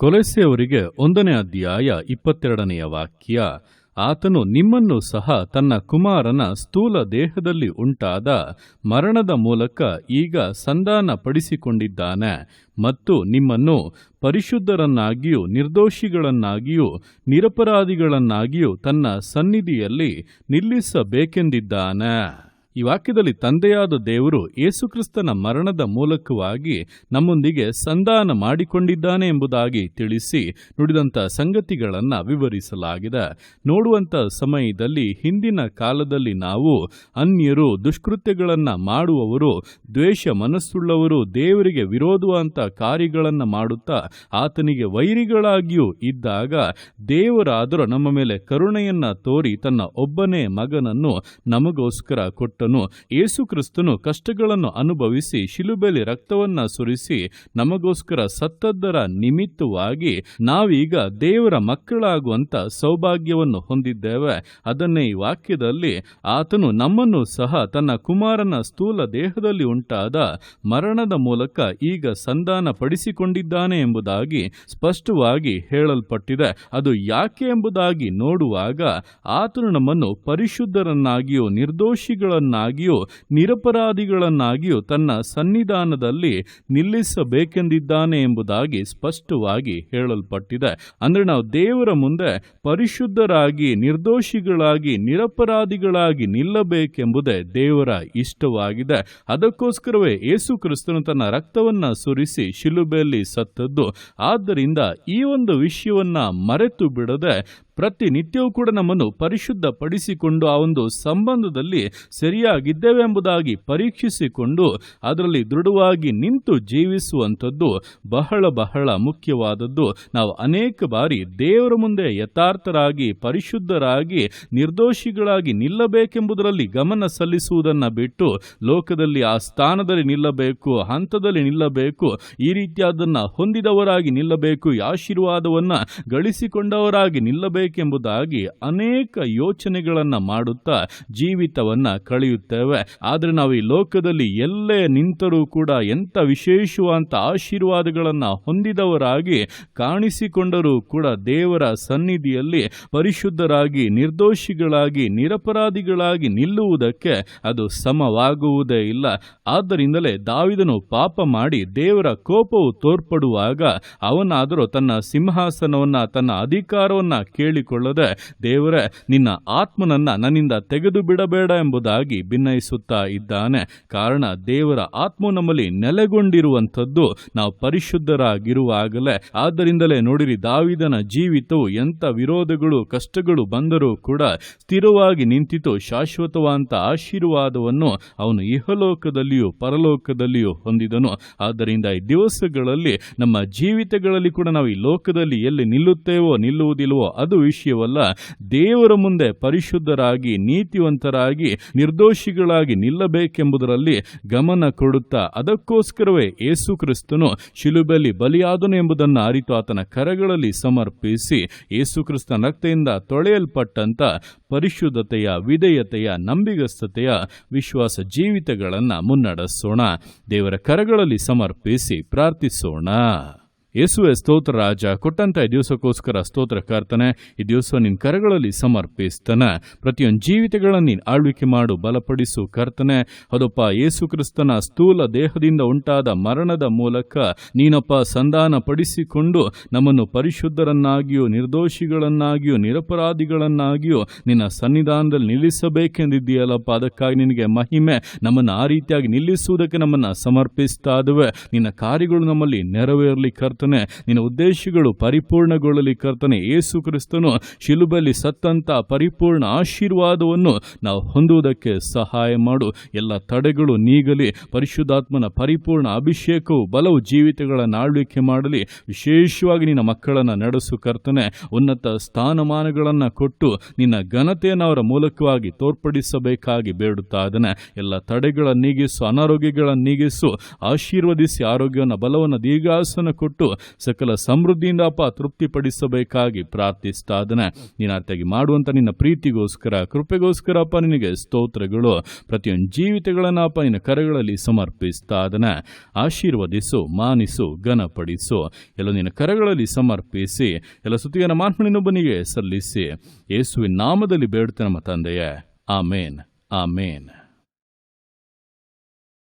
ಕೊಲೆಸೆಯವರಿಗೆ ಒಂದನೇ ಅಧ್ಯಾಯ ಇಪ್ಪತ್ತೆರಡನೆಯ ವಾಕ್ಯ, ಆತನು ನಿಮ್ಮನ್ನು ಸಹ ತನ್ನ ಕುಮಾರನ ಸ್ಥೂಲ ದೇಹದಲ್ಲಿ ಉಂಟಾದ ಮರಣದ ಮೂಲಕ ಈಗ ಸಂಧಾನ ಪಡಿಸಿಕೊಂಡಿದ್ದಾನೆ ಮತ್ತು ನಿಮ್ಮನ್ನು ಪರಿಶುದ್ಧರನ್ನಾಗಿಯೂ ನಿರ್ದೋಷಿಗಳನ್ನಾಗಿಯೂ ನಿರಪರಾಧಿಗಳನ್ನಾಗಿಯೂ ತನ್ನ ಸನ್ನಿಧಿಯಲ್ಲಿ ನಿಲ್ಲಿಸಬೇಕೆಂದಿದ್ದಾನೆ. ಈ ವಾಕ್ಯದಲ್ಲಿ ತಂದೆಯಾದ ದೇವರು ಯೇಸುಕ್ರಿಸ್ತನ ಮರಣದ ಮೂಲಕವಾಗಿ ನಮ್ಮೊಂದಿಗೆ ಸಂಧಾನ ಮಾಡಿಕೊಂಡಿದ್ದಾನೆ ಎಂಬುದಾಗಿ ತಿಳಿಸಿ ನುಡಿದಂಥ ಸಂಗತಿಗಳನ್ನು ವಿವರಿಸಲಾಗಿದೆ. ನೋಡುವಂಥ ಸಮಯದಲ್ಲಿ ಹಿಂದಿನ ಕಾಲದಲ್ಲಿ ನಾವು ಅನ್ಯರು ದುಷ್ಕೃತ್ಯಗಳನ್ನು ಮಾಡುವವರು, ದ್ವೇಷ ಮನಸ್ಸುಳ್ಳವರು, ದೇವರಿಗೆ ವಿರೋಧವಂತ ಕಾರ್ಯಗಳನ್ನು ಮಾಡುತ್ತಾ ಆತನಿಗೆ ವೈರಿಗಳಾಗಿಯೂ ಇದ್ದಾಗ ದೇವರಾದರೂ ನಮ್ಮ ಮೇಲೆ ಕರುಣೆಯನ್ನು ತೋರಿ ತನ್ನ ಒಬ್ಬನೇ ಮಗನನ್ನು ನಮಗೋಸ್ಕರ ಕೊಟ್ಟನು ಯೇಸು ಕ್ರಿಸ್ತನು ಕಷ್ಟಗಳನ್ನು ಅನುಭವಿಸಿ ಶಿಲುಬೆಲಿ ರಕ್ತವನ್ನ ಸುರಿಸಿ ನಮಗೋಸ್ಕರ ಸತ್ತದ್ದರ ನಿಮಿತ್ತವಾಗಿ ನಾವೀಗ ದೇವರ ಮಕ್ಕಳಾಗುವಂತ ಸೌಭಾಗ್ಯವನ್ನು ಹೊಂದಿದ್ದೇವೆ. ಅದನ್ನೇ ಈ ವಾಕ್ಯದಲ್ಲಿ ಆತನು ನಮ್ಮನ್ನು ಸಹ ತನ್ನ ಕುಮಾರನ ಸ್ಥೂಲ ದೇಹದಲ್ಲಿ ಉಂಟಾದ ಮರಣದ ಮೂಲಕ ಈಗ ಸಂಧಾನ ಪಡಿಸಿಕೊಂಡಿದ್ದಾನೆ ಎಂಬುದಾಗಿ ಸ್ಪಷ್ಟವಾಗಿ ಹೇಳಲ್ಪಟ್ಟಿದೆ. ಅದು ಯಾಕೆ ಎಂಬುದಾಗಿ ನೋಡುವಾಗ ಆತನು ನಮ್ಮನ್ನು ಪರಿಶುದ್ಧರನ್ನಾಗಿಯೂ ನಿರ್ದೋಷಿಗಳನ್ನಾಗಿಯೂ ನಿರಪರಾಧಿಗಳನ್ನಾಗಿಯೂ ತನ್ನ ಸನ್ನಿಧಾನದಲ್ಲಿ ನಿಲ್ಲಿಸಬೇಕೆಂದಿದ್ದಾನೆ ಎಂಬುದಾಗಿ ಸ್ಪಷ್ಟವಾಗಿ ಹೇಳಲ್ಪಟ್ಟಿದೆ. ಅಂದರೆ ನಾವು ದೇವರ ಮುಂದೆ ಪರಿಶುದ್ಧರಾಗಿ, ನಿರ್ದೋಷಿಗಳಾಗಿ, ನಿರಪರಾಧಿಗಳಾಗಿ ನಿಲ್ಲಬೇಕೆಂಬುದೇ ದೇವರ ಇಷ್ಟವಾಗಿದೆ. ಅದಕ್ಕೋಸ್ಕರವೇ ಯೇಸು ಕ್ರಿಸ್ತನು ತನ್ನ ರಕ್ತವನ್ನು ಸುರಿಸಿ ಶಿಲುಬೆಯಲ್ಲಿ ಸತ್ತದ್ದು. ಆದ್ದರಿಂದ ಈ ಒಂದು ವಿಷಯವನ್ನ ಮರೆತು ಬಿಡದೆ ಪ್ರತಿನಿತ್ಯವೂ ಕೂಡ ನಮ್ಮನ್ನು ಪರಿಶುದ್ಧಪಡಿಸಿಕೊಂಡು ಆ ಒಂದು ಸಂಬಂಧದಲ್ಲಿ ಸರಿಯಾಗಿದ್ದೇವೆ ಎಂಬುದಾಗಿ ಪರೀಕ್ಷಿಸಿಕೊಂಡು ಅದರಲ್ಲಿ ದೃಢವಾಗಿ ನಿಂತು ಜೀವಿಸುವಂಥದ್ದು ಬಹಳ ಬಹಳ ಮುಖ್ಯವಾದದ್ದು. ನಾವು ಅನೇಕ ಬಾರಿ ದೇವರ ಮುಂದೆ ಯಥಾರ್ಥರಾಗಿ, ಪರಿಶುದ್ಧರಾಗಿ, ನಿರ್ದೋಷಿಗಳಾಗಿ ನಿಲ್ಲಬೇಕೆಂಬುದರಲ್ಲಿ ಗಮನ ಸಲ್ಲಿಸುವುದನ್ನು ಬಿಟ್ಟು ಲೋಕದಲ್ಲಿ ಆ ಸ್ಥಾನದಲ್ಲಿ ನಿಲ್ಲಬೇಕು, ಹಂತದಲ್ಲಿ ನಿಲ್ಲಬೇಕು, ಈ ರೀತಿಯಾದನ್ನು ಹೊಂದಿದವರಾಗಿ ನಿಲ್ಲಬೇಕು ಆಶೀರ್ವಾದವನ್ನು ಗಳಿಸಿಕೊಂಡವರಾಗಿ ಗಳಿಸಿಕೊಂಡವರಾಗಿ ನಿಲ್ಲಬೇಕೆಂಬುದಾಗಿ ಅನೇಕ ಯೋಚನೆಗಳನ್ನು ಮಾಡುತ್ತಾ ಜೀವಿತವನ್ನ ಕಳೆಯುತ್ತೇವೆ. ಆದರೆ ನಾವು ಈ ಲೋಕದಲ್ಲಿ ಎಲ್ಲೇ ನಿಂತರೂ ಕೂಡ ಎಂಥ ವಿಶೇಷವಾದಂಥ ಆಶೀರ್ವಾದಗಳನ್ನು ಹೊಂದಿದವರಾಗಿ ಕಾಣಿಸಿಕೊಂಡರೂ ಕೂಡ ದೇವರ ಸನ್ನಿಧಿಯಲ್ಲಿ ಪರಿಶುದ್ಧರಾಗಿ, ನಿರ್ದೋಷಿಗಳಾಗಿ, ನಿರಪರಾಧಿಗಳಾಗಿ ನಿಲ್ಲುವುದಕ್ಕೆ ಅದು ಸಮವಾಗುವುದೇ ಇಲ್ಲ. ಆದ್ದರಿಂದಲೇ ದಾವಿದನು ಪಾಪ ಮಾಡಿ ದೇವರ ಕೋಪವು ತೋರ್ಪಡುವಾಗ ಅವನಾದರೂ ತನ್ನ ಸಿಂಹಾಸನವನ್ನ, ತನ್ನ ಅಧಿಕಾರವನ್ನ ಕೇಳಿಕೊಳ್ಳದೆ ದೇವರೇ, ನಿನ್ನ ಆತ್ಮನನ್ನ ನನ್ನಿಂದ ತೆಗೆದು ಬಿಡಬೇಡ ಎಂಬುದಾಗಿ ಭಿನ್ನಯಿಸುತ್ತಾ ಇದ್ದಾನೆ. ಕಾರಣ ದೇವರ ಆತ್ಮ ನಮ್ಮಲ್ಲಿ ನೆಲೆಗೊಂಡಿರುವಂಥದ್ದು. ನಾವು ಪರಿಶುದ್ಧರಾಗಿರುವಾಗಲೇ, ಆದ್ದರಿಂದಲೇ ನೋಡಿರಿ ದಾವಿದನ ಜೀವಿತವು ಎಂಥ ವಿರೋಧಗಳು, ಕಷ್ಟಗಳು ಬಂದರೂ ಕೂಡ ಸ್ಥಿರವಾಗಿ ನಿಂತಿತು. ಶಾಶ್ವತವಾದಂಥ ಆಶೀರ್ವಾದವನ್ನು ಅವನು ಇಹಲೋಕದಲ್ಲಿಯೂ ಪರಲೋಕದಲ್ಲಿಯೂ ಹೊಂದಿದನು. ಆದ್ದರಿಂದ ಈ ದಿವಸಗಳಲ್ಲಿ ನಮ್ಮ ಜೀವಿತಗಳಲ್ಲಿ ಕೂಡ ನಾವು ಈ ಲೋಕದಲ್ಲಿ ಎಲ್ಲಿ ನಿಲ್ಲುತ್ತೇವೋ ನಿಲ್ಲುವುದಿಲ್ವೋ ಅದು ವಿಷಯವಲ್ಲ, ದೇವರ ಮುಂದೆ ಪರಿಶುದ್ಧರಾಗಿ, ನೀತಿವಂತರಾಗಿ, ನಿರ್ದೋಷಿಗಳಾಗಿ ನಿಲ್ಲಬೇಕೆಂಬುದರಲ್ಲಿ ಗಮನ ಕೊಡುತ್ತಾ, ಅದಕ್ಕೋಸ್ಕರವೇ ಯೇಸು ಕ್ರಿಸ್ತನು ಶಿಲುಬೆಲಿ ಬಲಿಯಾದನು ಎಂಬುದನ್ನು ಅರಿತು ಆತನ ಕರಗಳಲ್ಲಿ ಸಮರ್ಪಿಸಿ, ಯೇಸು ಕ್ರಿಸ್ತನ ರಕ್ತದಿಂದ ತೊಳೆಯಲ್ಪಟ್ಟಂತ ಪರಿಶುದ್ಧತೆಯ, ವಿಧೇಯತೆಯ, ನಂಬಿಗಸ್ತತೆಯ ವಿಶ್ವಾಸ ಜೀವಿತಗಳನ್ನು ಮುನ್ನಡೆಸೋಣ. ದೇವರ ಕರಗಳಲ್ಲಿ ಸಮರ್ಪಿಸಿ ಪ್ರಾರ್ಥಿಸೋಣ. ಯೇಸುವೆ ಸ್ತೋತ್ರ ರಾಜ, ಕೊಟ್ಟಂತ ಈ ದಿವಸಕ್ಕೋಸ್ಕರ ಸ್ತೋತ್ರ ಕರ್ತನೆ ಈ ದಿವಸ ನಿನ್ನ ಕರಗಳಲ್ಲಿ ಸಮರ್ಪಿಸ್ತಾನೆ. ಪ್ರತಿಯೊಂದು ಜೀವಿತಗಳನ್ನು ನೀನು ಆಳ್ವಿಕೆ ಮಾಡು, ಬಲಪಡಿಸು ಕರ್ತನೆ. ಅದಪ್ಪ ಯೇಸು ಕ್ರಿಸ್ತನ ಸ್ಥೂಲ ದೇಹದಿಂದ ಉಂಟಾದ ಮರಣದ ಮೂಲಕ ನೀನಪ್ಪ ಸಂಧಾನ ಪಡಿಸಿಕೊಂಡು ನಮ್ಮನ್ನು ಪರಿಶುದ್ಧರನ್ನಾಗಿಯೂ, ನಿರ್ದೋಷಿಗಳನ್ನಾಗಿಯೂ, ನಿರಪರಾಧಿಗಳನ್ನಾಗಿಯೂ ನಿನ್ನ ಸನ್ನಿಧಾನದಲ್ಲಿ ನಿಲ್ಲಿಸಬೇಕೆಂದಿದ್ದೀಯಲ್ಲಪ್ಪ. ಅದಕ್ಕಾಗಿ ನಿನಗೆ ಮಹಿಮೆ, ನಮ್ಮನ್ನು ಆ ರೀತಿಯಾಗಿ ನಿಲ್ಲಿಸುವುದಕ್ಕೆ ನಮ್ಮನ್ನು ಸಮರ್ಪಿಸ್ತಾ ಇದುವೆ ನಿನ್ನ ಕಾರ್ಯಗಳು ನಮ್ಮಲ್ಲಿ ನೆರವೇರಲಿ ಕರ್ತನೆ ನಿನ್ನ ಉದ್ದೇಶಗಳು ಪರಿಪೂರ್ಣಗೊಳ್ಳಲಿ ಕರ್ತನೆ ಯೇಸು ಕ್ರಿಸ್ತನು ಶಿಲುಬಲ್ಲಿ ಸತ್ತಂತ ಪರಿಪೂರ್ಣ ಆಶೀರ್ವಾದವನ್ನು ನಾವು ಹೊಂದುವುದಕ್ಕೆ ಸಹಾಯ ಮಾಡು. ಎಲ್ಲ ತಡೆಗಳು ನೀಗಲಿ, ಪರಿಶುದ್ಧಾತ್ಮನ ಪರಿಪೂರ್ಣ ಅಭಿಷೇಕವು, ಬಲವು ಜೀವಿತಗಳನ್ನು ಆಳ್ವಿಕೆ ಮಾಡಲಿ. ವಿಶೇಷವಾಗಿ ನಿನ್ನ ಮಕ್ಕಳನ್ನು ನಡೆಸು ಕರ್ತನೆ, ಉನ್ನತ ಸ್ಥಾನಮಾನಗಳನ್ನು ಕೊಟ್ಟು ನಿನ್ನ ಘನತೆಯನ್ನು ಅವರ ಮೂಲಕವಾಗಿ ತೋರ್ಪಡಿಸಬೇಕಾಗಿ ಬೇಡುತ್ತಾ ಇದ್ದಾನೆ. ಎಲ್ಲ ತಡೆಗಳ ನೀಗಿಸು ಅನಾರೋಗ್ಯಗಳ ನೀಗಿಸು, ಆಶೀರ್ವದಿಸಿ ಆರೋಗ್ಯವನ್ನು, ಬಲವನ್ನು, ದೀರ್ಘಾಸನ ಕೊಟ್ಟು ಸಕಲ ಸಮೃದ್ಧಿಯಿಂದ ಅಪ್ಪ ತೃಪ್ತಿಪಡಿಸಬೇಕಾಗಿ ಪ್ರಾರ್ಥಿಸ್ತಾ ಅದನ್ನ ನೀನು ಆತಾಗಿ ಮಾಡುವಂತ ನಿನ್ನ ಪ್ರೀತಿಗೋಸ್ಕರ, ಕೃಪೆಗೋಸ್ಕರ ಅಪ್ಪ ನಿನಗೆ ಸ್ತೋತ್ರಗಳು, ಪ್ರತಿಯೊಂದು ಜೀವಿತಗಳನ್ನ ಅಪ್ಪ ನಿನ್ನ ಕರಗಳಲ್ಲಿ ಸಮರ್ಪಿಸ್ತಾ ಅದನ್ನ ಆಶೀರ್ವದಿಸು, ಮಾನಿಸು, ಘನಪಡಿಸು. ಎಲ್ಲ ನಿನ್ನ ಕರಗಳಲ್ಲಿ ಸಮರ್ಪಿಸಿ, ಎಲ್ಲ ಸುತ್ತಿಗೆನ ಮಾನ್ಮನಿನೊಬ್ಬನಿಗೆ ಸಲ್ಲಿಸಿ. ಯೇಸುವಿನ ನಾಮದಲ್ಲಿ ಬೇಡುತ್ತೆ ನಮ್ಮ ತಂದೆಯೇ. ಆಮೇನ್. ಆಮೇನ್.